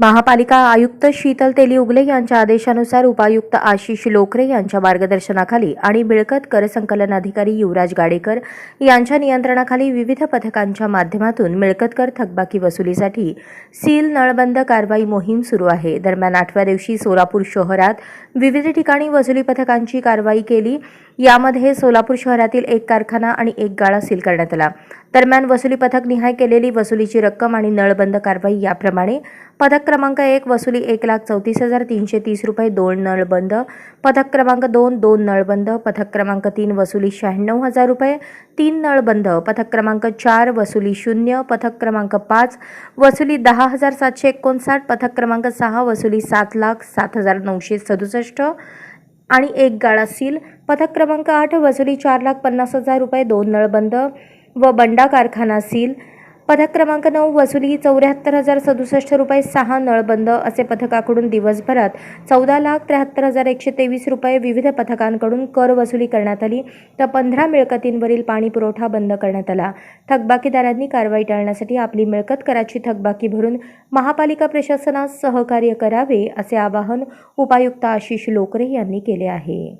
महापालिका आयुक्त शीतल तेली उगले यांच्या आदेशानुसार उपायुक्त आशिष लोकरे यांच्या मार्गदर्शनाखाली आणि मिळकत कर संकलन अधिकारी युवराज गाडेकर यांच्या नियंत्रणाखाली विविध पथकांच्या माध्यमातून मिळकत कर थकबाकी वसुलीसाठी सील नळबंद कारवाई मोहीम सुरू आहे. दरम्यान आठव्या दिवशी सोलापूर शहरात विविध ठिकाणी वसुली पथकांची कारवाई केली. यामध्ये सोलापूर शहरातील एक कारखाना आणि एक गाळा सील करण्यात आला. दरम्यान वसुली पथक निहाय केलेली वसुलीची रक्कम आणि नळबंद कारवाई याप्रमाणे पथक क्रमांक एक वसुली एक लाख चौतीस हजार तीनशे तीस रुपये दोन नळबंद पथक क्रमांक दोन दोन नळबंद पथक क्रमांक तीन वसुली शहाण्णव हजार रुपये तीन नळबंद पथक क्रमांक चार वसुली शून्य. पथक क्रमांक पाच वसुली दहा हजार सातशे एकोणसाठ. पथक क्रमांक सहा वसुली सात लाख सात हजार नऊशे सदुसष्ट. आणि एक गाळा सील. पथक क्रमांक आठ वसुली चार लाख पन्नास हजार रुपये दोन नळबंद व बंडा कारखाना सील. पथक क्रमांक नऊ वसुली चौऱ्याहत्तर हजार सदुसष्ट रुपये सहा नळबंद असे पथकाकडून दिवसभरात चौदा लाख त्र्याहत्तर हजार एकशे तेवीस रुपये विविध पथकांकडून कर वसुली करण्यात आली. तर पंधरा मिळकतींवरील पाणी पुरवठा बंद करण्यात आला. थकबाकीदारांनी कारवाई टाळण्यासाठी आपली मिळकत कराची थकबाकी भरून महापालिका प्रशासनास सहकार्य करावे असे आवाहन उपायुक्त आशिष लोकरे यांनी केले आहे.